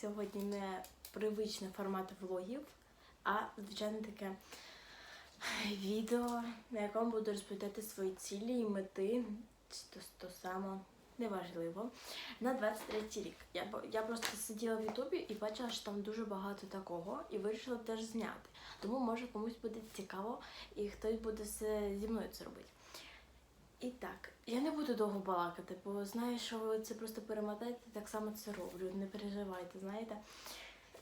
Сьогодні не привичний формат влогів, а звичайно таке відео, на якому буду розповідати свої цілі і мети, то, то само, неважливо, на 23 рік. Я, я просто сиділа в Ютубі і бачила, що там дуже багато такого, і вирішила теж зняти. Тому може комусь буде цікаво і хтось буде зі мною це робити. І так, я не буду довго балакати, бо знаю, що ви це просто перемотаєте, так само це роблю. Не переживайте, знаєте.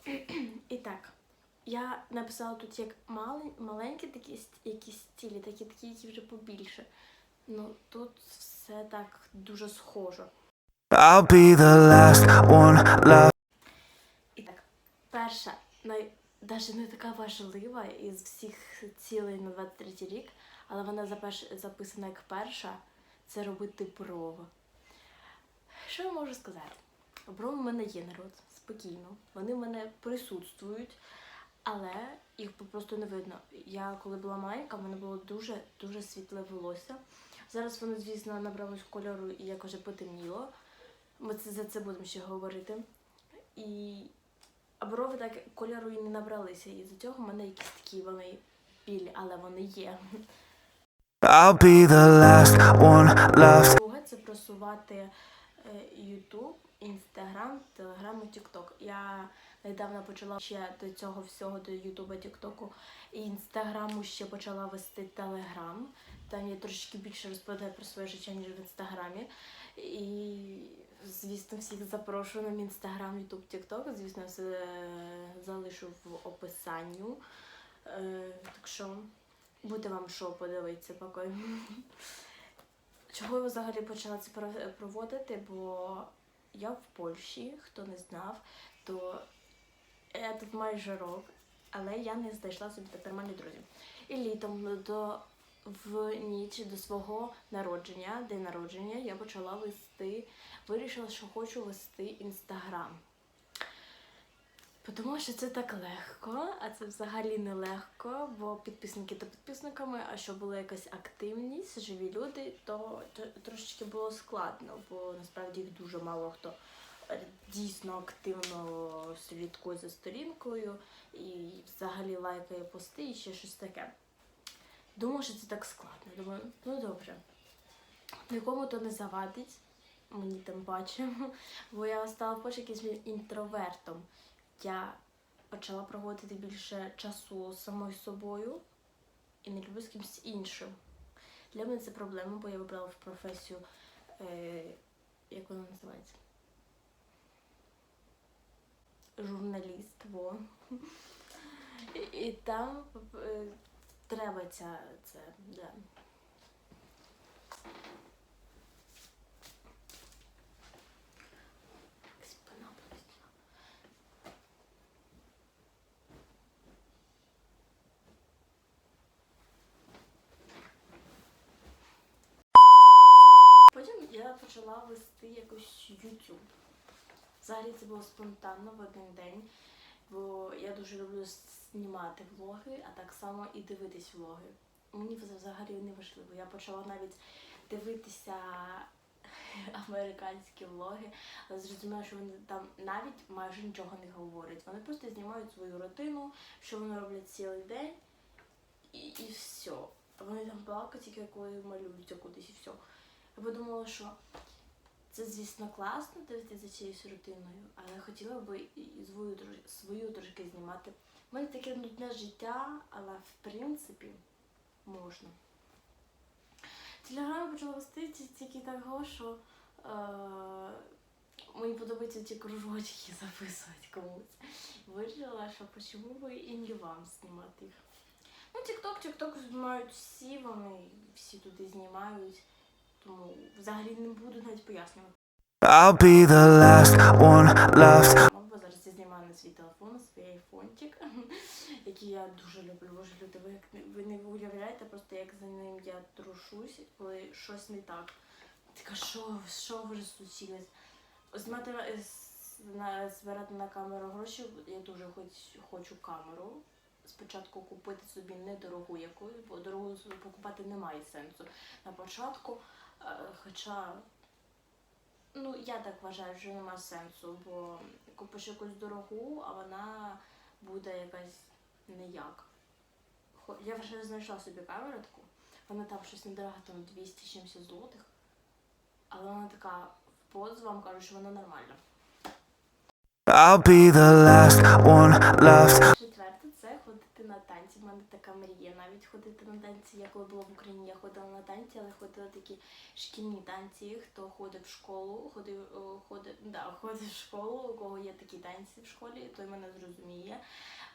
І так, я написала тут як мали, маленькі такі якісь стілі, такі такі, які вже побільше. Ну тут все так дуже схоже. I'll be the last one left. І так, перша, навіть не така важлива із всіх цілей на 23 рік, але вона записана як перша, це робити брови. Що я можу сказати? Брови в мене є народ, спокійно. Вони в мене присутствують, але їх просто не видно. Я коли була маленька, в мене було дуже дуже світле волосся. Зараз воно, звісно, набралось кольору і як вже потемніло. Ми це, за це будемо ще говорити. І а брови так кольору і не набралися. І з цього в мене якісь такі вони білі, але вони є. I'll be the last one left. Це просувати е, YouTube, Instagram, Telegram і TikTok. Я недавно почала ще до цього всього, до YouTube, TikTok і Інстаграму ще почала вести Telegram. Там я трошки більше розповідаю про своє життя, ніж в інстаграмі. І, звісно, всіх запрошую на мій інстаграм, Ютуб, Тікток. Звісно, все залишу в описанню. Е, так що буде вам що подивитися поки. Чого я взагалі почала це про- проводити? Бо я в Польщі, хто не знав, то я тут майже рок, але я не знайшла собі так нормальних друзів. І літом до в ніч до свого народження, день народження, я почала вести, вирішила, що хочу вести інстаграм. Тому що це так легко, а це взагалі не легко, бо підписники то підписниками, а щоб була якась активність, живі люди, то, трошечки було складно, бо насправді їх дуже мало хто е, дійсно активно слідкує за сторінкою і взагалі лайкає пости і ще щось таке. Думаю, що це так складно. Думаю, ну добре. Нікому то не завадить, мені тим паче, бо я стала в Польщі якимось інтровертом. Я почала проводити більше часу з самою собою і не люблю з кимось іншим. Для мене це проблема, бо я вибрала в професію, е, як вона називається? Журналіст, во. І, і там е, треба ця, це, да. Спина болить. Потім я почала вести якось YouTube. Взагалі це було спонтанно в один день, бо я дуже люблю знімати влоги, а так само і дивитись влоги. Мені це взагалі не важливо. Я почала навіть дивитися американські влоги, але зрозуміла, що вони там навіть майже нічого не говорять. Вони просто знімають свою рутину, що вони роблять цілий день, і, і все. Вони там плакають, тільки коли малюються кудись і все. Я подумала, що це, звісно, класно дивитися за цією рутиною, але хотіла би і свою, свою трошки знімати. У мене таке нудне життя, але в принципі можна. Телеграм почала вести тільки того, що е, мені подобається ці кружочки записувати комусь. Вирішила, що чому би і не вам знімати їх. Ну, TikTok, TikTok знають всі, вони всі туди знімають. Тому взагалі не буду навіть пояснювати. I'll be the last one left. Бо зараз я знімаю на свій телефон, на свій айфончик, який я дуже люблю. Боже, люди, ви, як ви не уявляєте просто, як за ним я трушусь, коли щось не так. Така, що, що вже случилось? Знімати е, на, збирати на камеру гроші, я дуже хоч, хочу камеру. Спочатку купити собі недорогу якусь, бо дорогу собі покупати немає сенсу. На початку, хоча Ну, я так вважаю, що нема сенсу, бо купиш якусь дорогу, а вона буде якась ніяк. Я вже знайшла собі камеру таку, вона там щось недорога, там 270 злотих, але вона така в поз вам кажуть, що вона нормальна. I'll be the last one left. Четверте ходити на танці. У мене така мрія навіть ходити на танці. Я коли була в Україні, я ходила на танці, але ходила такі шкільні танці. Хто ходить в школу, ходив, о, ходить, да, ходить в школу, у кого є такі танці в школі, той мене зрозуміє.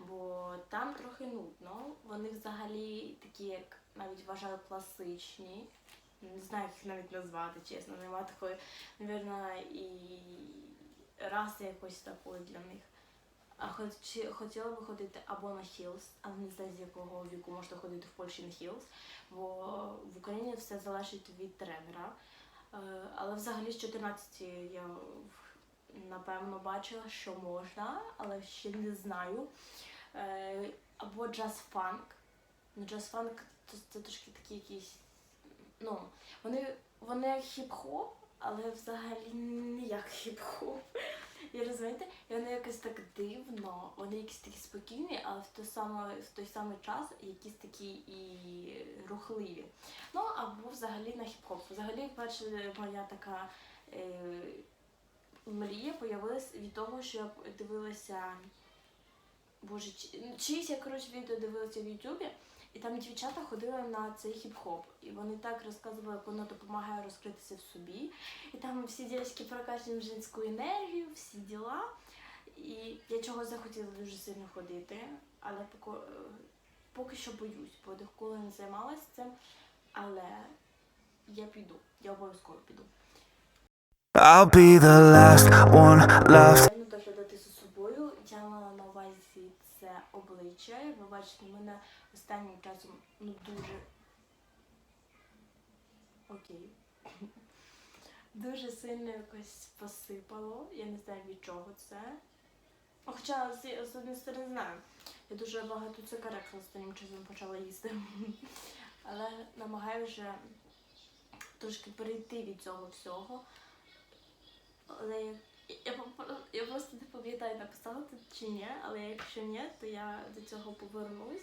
Бо там трохи нудно. Вони взагалі такі, як навіть вважаю, класичні. Не знаю, як їх навіть назвати, чесно. Нема такої, навірно, і раси якось такої для них. Хоч, хотіла би ходити або на Хілс, але не знаю з якого віку можна ходити в Польщі на Хілс, бо в Україні все залежить від тренера. Е, Але взагалі з 14 я напевно бачила, що можна, але ще не знаю. Е, Або джаз-фанк. Ну, джаз-фанк це, це трошки такі якісь. Ну, вони, вони хіп-хоп, але взагалі не як хіп-хоп. І розумієте, і вони якось так дивно, вони якісь такі спокійні, але в той самий, в той самий час якісь такі і рухливі. Ну або взагалі на хіп-хоп. Взагалі, перша моя така е, мрія появилась від того, що я дивилася. Боже, чи- ну, чиїсь я коротше відео дивилася в Ютубі, і там дівчата ходили на цей хіп-хоп. І вони так розказували, як воно допомагає розкритися в собі. І там всі дівчатки прокачують жінську енергію, всі діла. І я чого захотіла дуже сильно ходити, але поки, е, поки що боюсь, бо ніколи не займалася цим. Але я піду, я обов'язково піду. I'll be the last one left. Доглядати за собою. Я мала на увазі це обличчя. Як ви бачите, мене останнім часом ну дуже окей. Дуже сильно якось посипало. Я не знаю від чого це. Ну, Хоча з однієї сторони знаю. Я дуже багато цукерок останнім часом почала їсти. Але намагаюся трошки перейти від цього всього. Але я, я, я просто не пам'ятаю, написала тут чи ні, але якщо ні, то я до цього повернусь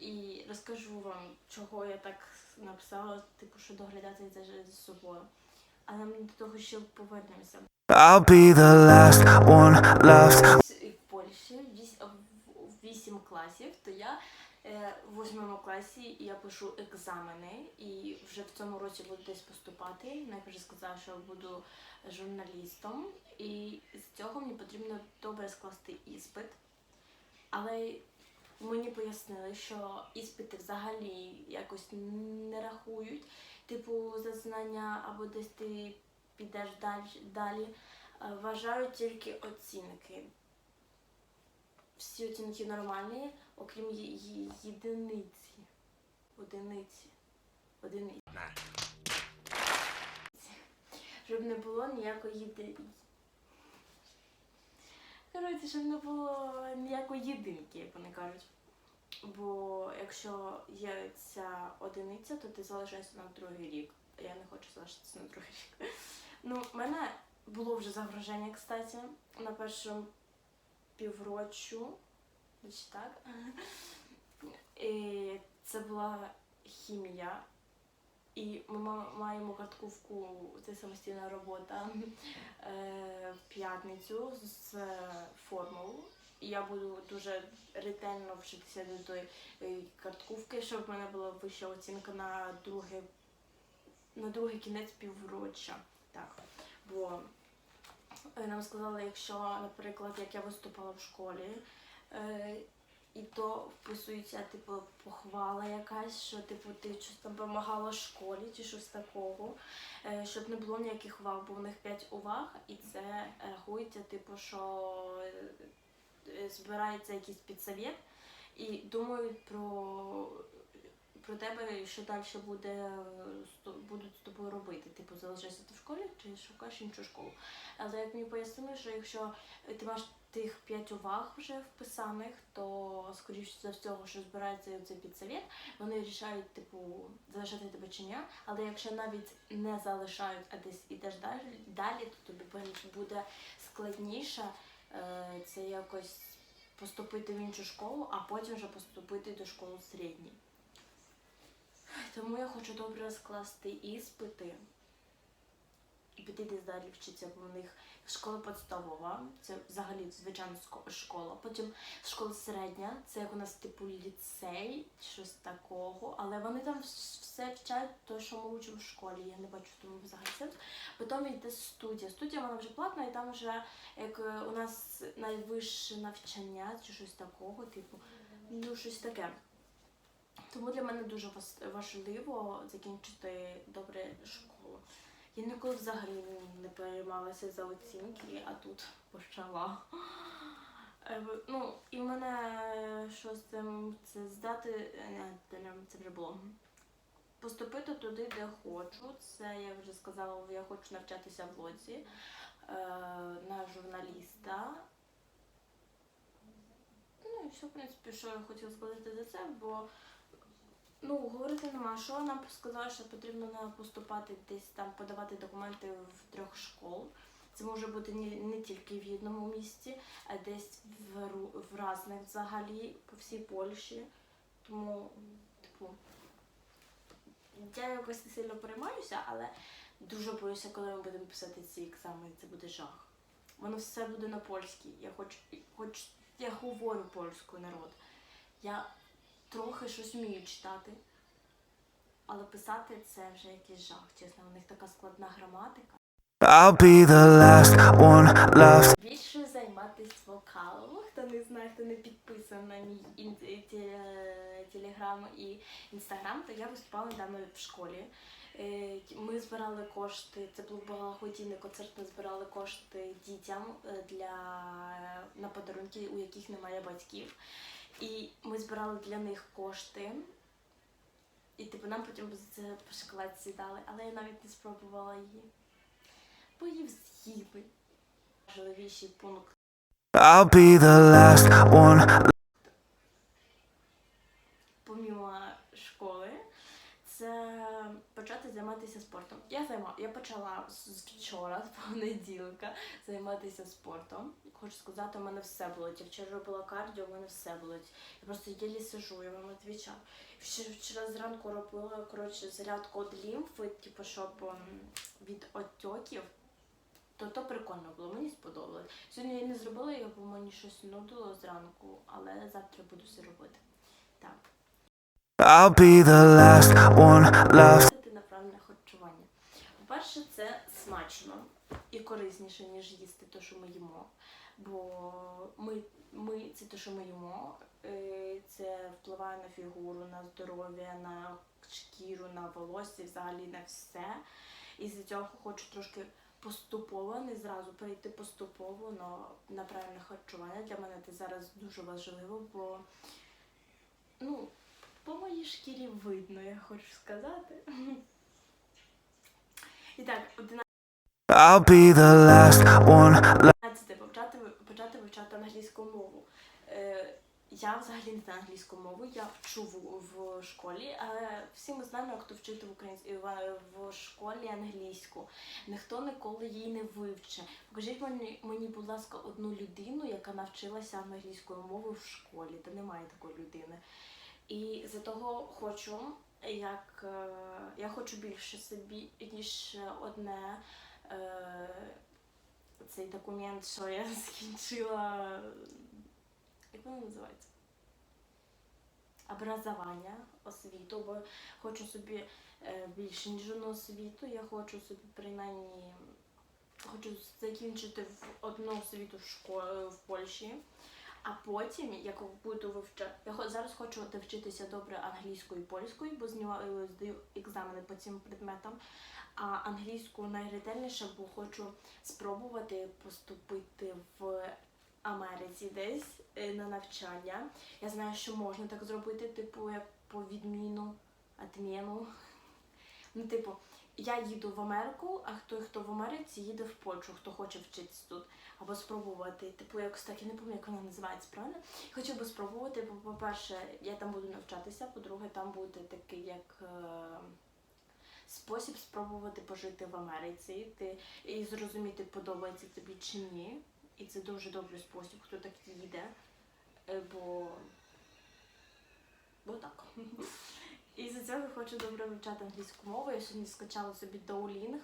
і розкажу вам, чого я так написала, типу, що доглядати за, собою. Але ми до того ще повернемося. I'll be the last one left. В Польщі в- в 8 класів, то я в 8 класі я пишу екзамени і вже в цьому році буду десь поступати. Найперше сказала, що буду журналістом, і з цього мені потрібно добре скласти іспит. Але мені пояснили, що іспити взагалі якось не рахують, типу за знання або десь ти підеш далі. далі. Е, Вважають тільки оцінки. Всі оцінки нормальні, окрім є- єдиниці. Одиниці. Одиниці. Щоб не було ніякої єдиниці. Коротше, щоб не було ніякої єдинки, як вони кажуть. Бо якщо є ця одиниця, то ти залишаєшся на другий рік. Я не хочу залишитися на другий рік. Ну, в мене було вже загроження, кстати, на першому півроччю. Десь так. І це була хімія. І ми маємо картковку, це самостійна робота е, в п'ятницю з формул. І я буду дуже ретельно вчитися до тої е, картковки, щоб в мене була вища оцінка на друге, на другий кінець півроччя. Так. Бо е, нам сказали, якщо, наприклад, як я виступала в школі, і то вписується, типу, похвала якась, що типу ти щось там допомагала школі чи щось такого, е, щоб не було ніяких уваг, бо у них 5 уваг, і це рахується, типу, що е, збирається якийсь підсовет і думають про, про тебе, що далі буде е, будуть з тобою робити. Типу, залишайся ти в школі чи шукаєш іншу школу. Але як мені пояснили, що якщо ти маєш тих п'ять уваг вже вписаних, то скоріше за всього, що збирається цей підсовет, вони рішають, типу, залишати тебе чи ні. Але якщо навіть не залишають, а десь ідеш далі, далі то тобі буде складніше е, це якось поступити в іншу школу, а потім вже поступити до школи середньої. Тому я хочу добре скласти іспити і піти десь далі вчитися, бо в них школа підставова, це взагалі звичайна школа. Потім школа середня, це як у нас типу ліцей, щось такого, але вони там все вчать те, що ми вчимо в школі. Я не бачу тому взагалі сенсу. Потім йде студія. Студія вона вже платна, і там вже як е, у нас найвище навчання чи щось такого, типу, ну щось таке. Тому для мене дуже важливо закінчити добре школу. Я ніколи взагалі не переймалася за оцінки, а тут почала. Е, Ну, і в мене що з цим це здати, е, не, це вже було. Поступити туди, де хочу. Це я вже сказала, я хочу навчатися в лоці е, на журналіста. Ну і все, в принципі, що я хотіла сказати за це, бо ну, говорити нема. Що нам сказали, що потрібно поступати десь там, подавати документи в трьох школ. Це може бути не, не тільки в одному місті, а десь в, в різних взагалі по всій Польщі. Тому, типу, я якось не сильно переймаюся, але дуже боюся, коли ми будемо писати ці екзамени, це буде жах. Воно все буде на польській. Я хоч, хоч я говорю польською народ. Я трохи щось вмію читати, але писати це вже якийсь жах, чесно. У них така складна граматика. I'll be the last one left. Більше займатися вокалом. Хто не знає, хто не підписаний на мій ін- телеграм і інстаграм, то я виступала недавно в школі. Е, Ми збирали кошти, це був благодійний концерт, ми збирали кошти дітям е, для на подарунки, у яких немає батьків. І ми збирали для них кошти. І типу нам потім за це по шоколадці дали, але я навіть не спробувала її. Бо її з'їли. Важливіший пункт I'll be the last one помімо школи, це почати займатися спортом. Я займа, я почала з з вчора, з понеділка, займатися спортом. Хочу сказати, у мене все болить. Я вчора робила кардіо, у мене все болить. Я просто єлі сижу, я вам відвічаю. Вчора, вчора зранку робила коротше зарядку від лімфи, типу, щоб ем, від отьоків. То то прикольно було, мені сподобалось. Сьогодні я не зробила його, бо мені щось нудило зранку, але завтра буду все робити. I'll be the last one left. Харчування. По-перше, це смачно і корисніше, ніж їсти те, що ми їмо. Бо ми, ми це те, що ми їмо, е, це впливає на фігуру, на здоров'я, на шкіру, на волосся, взагалі на все. І з цього хочу трошки поступово, не зразу перейти поступово на, на правильне харчування. Для мене це зараз дуже важливо, бо моїй шкірі видно, я хочу сказати. І так, 11 I'll be the last one почати, почати вивчати англійську мову. Е, я взагалі не знаю англійську мову, я вчу в, в школі, але всі ми знаємо, хто вчити в, українсь... в, в школі англійську. Ніхто ніколи її не вивче. Покажіть мені, мені, будь ласка, одну людину, яка навчилася англійською мовою в школі. Та немає такої людини. І за того хочу, як е, я хочу більше собі, ніж одне е, цей документ, що я скінчила. Як воно називається? Образування, освіту, бо хочу собі е, більше ніж одну освіту. Я хочу собі принаймні хочу закінчити в одну освіту в школі в Польщі. А потім, як буду вивчати, я зараз хочу вчитися добре англійською і польською, бо знімаю здаю екзамени по цим предметам. А англійську найретельніше, бо хочу спробувати поступити в Америці десь е, на навчання. Я знаю, що можна так зробити, типу, як по відміну, адміну. Ну, типу, я їду в Америку, а хто, хто в Америці їде в Польщу, хто хоче вчитися тут. Або спробувати. Типу, якось так, я не пам'ятаю, як вона називається, правильно? Хочу би спробувати, бо, по-перше, я там буду навчатися, по-друге, там буде такий як е, спосіб спробувати пожити в Америці ти, і зрозуміти, подобається тобі чи ні. І це дуже добрий спосіб, хто так їде. Е, Бо. Бо так. І за цього хочу добре вивчати англійську мову. Я сьогодні скачала собі Duolingo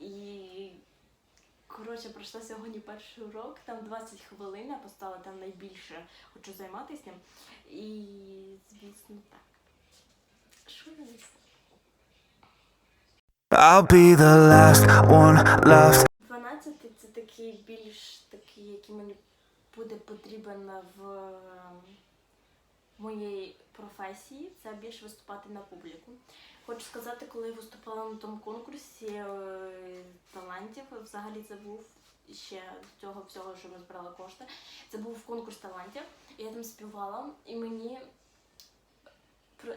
і коротше пройшла сьогодні перший урок, там 20 хвилин, я поставила там найбільше, хочу займатися ним. І звісно так. Що я? I'll be the last one left. 12 це такий більш такий, який мені буде потрібен в моїй професії. Це більш виступати на публіку. Хочу сказати, коли я виступала на тому конкурсі е, талантів, взагалі це був ще з цього всього, що ми збирали кошти. Це був конкурс талантів. Я там співала, і мені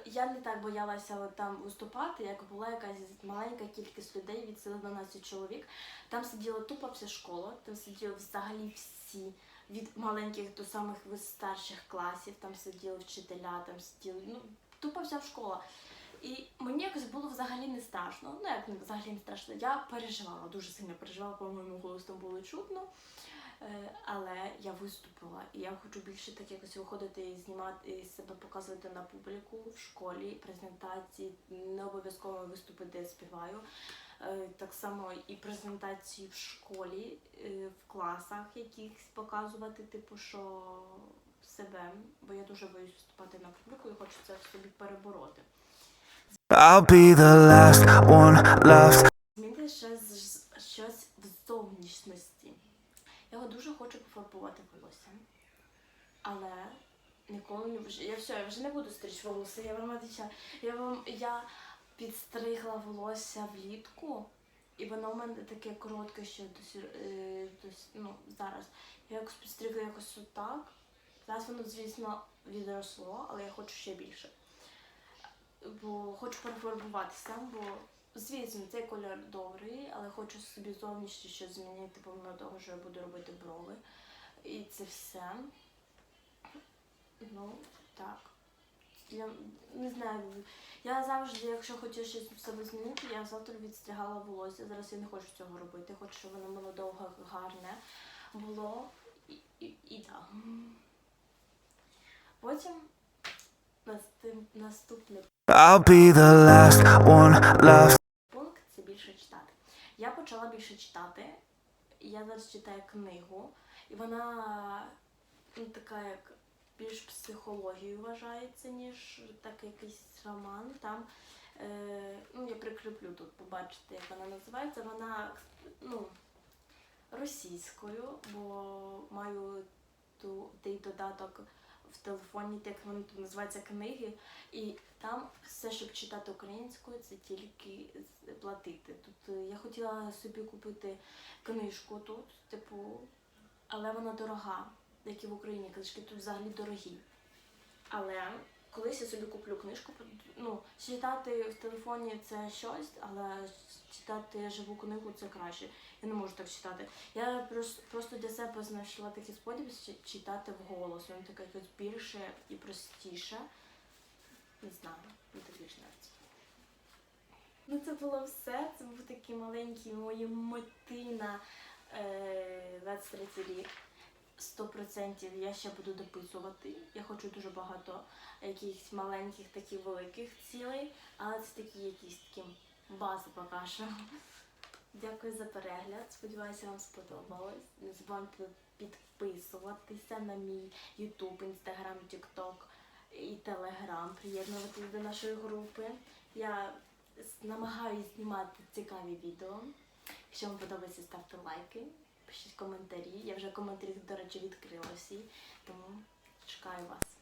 я не так боялася там виступати, як була якась маленька кількість людей від сили 12 чоловік. Там сиділа тупо вся школа, там сиділи взагалі всі, від маленьких до самих старших класів, там сиділи вчителя, там сиділи, ну, тупо вся школа. І мені якось було взагалі не страшно. Ну, як не взагалі не страшно. Я переживала, дуже сильно переживала, по-моєму, голос там було чутно. Е, Але я виступила, і я хочу більше так якось виходити і знімати і себе показувати на публіку в школі, презентації, не обов'язково виступи, де я співаю. Е, Так само і презентації в школі, е, в класах якихось показувати, типу, що себе, бо я дуже боюсь виступати на публіку і хочу це в собі перебороти. I'll be the last one left. Змінити ще щось в зовнішності. Я його дуже хочу пофарбувати волосся. Але ніколи не вже. Я все, я вже не буду стричь волосся. Я вам. Я вам я підстригла волосся влітку, і воно в мене таке коротке ще до, сір- е, до ну, зараз. Я якось підстригла якось отак. Зараз воно, звісно, відросло, але я хочу ще більше. Бо хочу перефарбуватися, бо звісно, цей кольор добрий, але хочу собі зовнішньо щось змінити, помимо того, що я буду робити брови. І це все. Ну, так. Я не знаю. Я завжди, якщо хочу щось в себе змінити, я завтра відстригала волосся. Зараз я не хочу цього робити. Хочу, щоб воно було довго гарне було. І, так. Потім наступ- наступний пункт це більше читати. Я почала більше читати. Я зараз читаю книгу, і вона ну, така як більш психологією вважається, ніж так якийсь роман. Там е, ну, я прикріплю тут, побачите, як вона називається. Вона ну, російською, бо маю ту, той додаток в телефоні, вони тут називаються книги. І там все, щоб читати українською, це тільки платити. Тут е, я хотіла собі купити книжку тут, типу, але вона дорога, як і в Україні. Книжки тут взагалі дорогі. Але колись я собі куплю книжку, ну, читати в телефоні це щось, але читати живу книгу це краще. Я не можу так читати. Я просто, для себе знайшла такий спосіб чи- читати вголос. Він таке якось більше і простіше. Не знаю, мені так більше нравиться. Ну це було все. Це був такий маленький мої мети на е, 23 рік. 100% я ще буду дописувати. Я хочу дуже багато якихось маленьких, таких великих цілей, але це такі якісь такі бази поки. Дякую за перегляд. Сподіваюся, вам сподобалось. Не забувайте підписуватися на мій YouTube, Instagram, TikTok і Telegram. Приєднуватись до нашої групи. Я намагаюсь знімати цікаві відео. Якщо вам подобається, ставте лайки, пишіть коментарі. Я вже коментарі, до речі, відкрила всі, тому чекаю вас.